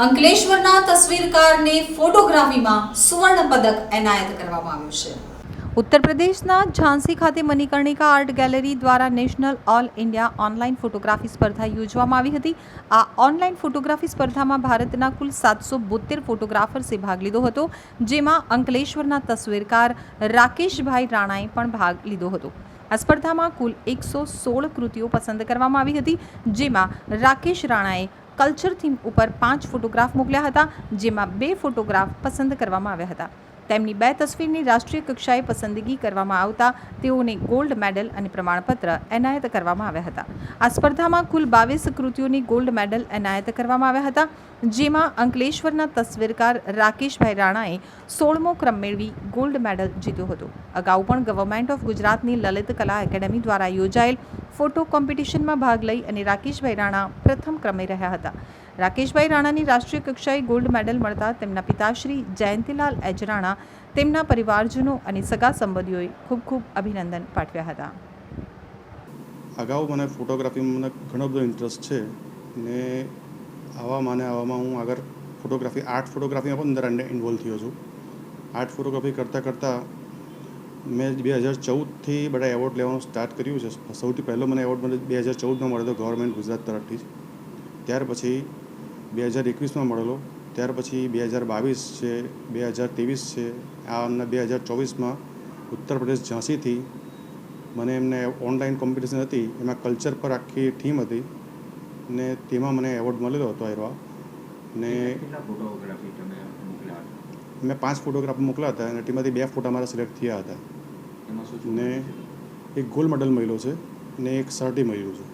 અંકલેશ્વરના તસવીરકારને ફોટોગ્રાફીમાં સુવર્ણ પદક એનાયત કરવામાં આવ્યું છે. ઉત્તર પ્રદેશના ઝાંસી ખાતે મણિકર્ણિકા આર્ટ ગેલેરી દ્વારા national all India online photography સ્પર્ધા યોજવામાં આવી હતી. આ ઓનલાઈન ફોટોગ્રાફી સ્પર્ધામાં ભારતના કુલ સાતસો બોતેર ફોટોગ્રાફર્સે ભાગ લીધો હતો, જેમાં અંકલેશ્વરના તસવીરકાર રાકેશભાઈ રાણાએ પણ ભાગ લીધો હતો. આ સ્પર્ધામાં કુલ એકસો સોળ કૃતિઓ પસંદ કરવામાં આવી હતી, જેમાં રાકેશ રાણાએ કલ્ચર થીમ ઉપર પાંચ ફોટોગ્રાફ મોકલ્યા હતા, જેમાં બે ફોટોગ્રાફ પસંદ કરવામાં આવ્યા હતા. તેમની બે તસવીરની રાષ્ટ્રીય કક્ષાએ પસંદગી કરવામાં આવતા તેઓને ગોલ્ડ મેડલ અને પ્રમાણપત્ર એનાયત કરવામાં આવ્યા હતા. આ સ્પર્ધામાં કુલ બાવીસ કૃતિઓની ગોલ્ડ મેડલ એનાયત કરવામાં આવ્યા હતા, જેમાં અંકલેશ્વરના તસવીરકાર રાકેશભાઈ રાણાએ સોળમો ક્રમ મેળવી ગોલ્ડ મેડલ જીત્યો હતો. અગાઉ પણ ગવર્મેન્ટ ઓફ ગુજરાતની લલિત કલા એકેડેમી દ્વારા યોજાયેલ ફોટો કોમ્પિટિશનમાં ભાગ લઈ અને રાકેશભાઈ રાણા પ્રથમ ક્રમે રહ્યા હતા. રાકેશભાઈ રાણાની રાષ્ટ્રીય કક્ષાએ ગોલ્ડ મેડલ મળતા તેમના પિતાશ્રી જયંતિલાલ એચ. રાણા, તેમના પરિવારજનો અને સગા સંબંધીઓએ ખૂબ ખૂબ અભિનંદન પાઠવ્યા હતા. અગાઉ મને ફોટોગ્રાફીમાં મને ઘણો બધો ઇન્ટરેસ્ટ છે ને આવા અને આવામાં હું આગળ ફોટોગ્રાફી, આર્ટ ફોટોગ્રાફીમાં પણ અંદર ઇન્વોલ્વ થયો છું. આર્ટ ફોટોગ્રાફી કરતાં કરતાં મેં બે હજાર ચૌદથી બધા એવોર્ડ લેવાનું સ્ટાર્ટ કર્યું છે. સૌથી પહેલો મને એવોર્ડ મને બે હજાર ચૌદમાં હતો ગવર્મેન્ટ ગુજરાત તરફથી જ. ત્યાર પછી બે હજાર એકવીસમાં મળેલો. ત્યાર પછી બે હજાર બાવીસ છે, બે હજાર ત્રેવીસ છે, આ અમને બે હજાર ચોવીસમાં ઉત્તર પ્રદેશ ઝાંસીથી મને એમને ઓનલાઈન કોમ્પિટિશન હતી, એમાં કલ્ચર પર આખી ટીમ હતી ને તેમાં મને એવોર્ડ મળેલો હતો એવા ને મેં પાંચ ફોટોગ્રાફ મોકલ્યા હતા અને તેમાંથી બે ફોટા મારા સિલેક્ટ થયા હતા. ને એક ગોલ્ડ મેડલ મળ્યો છે ને એક સર્ટી મળ્યું છે.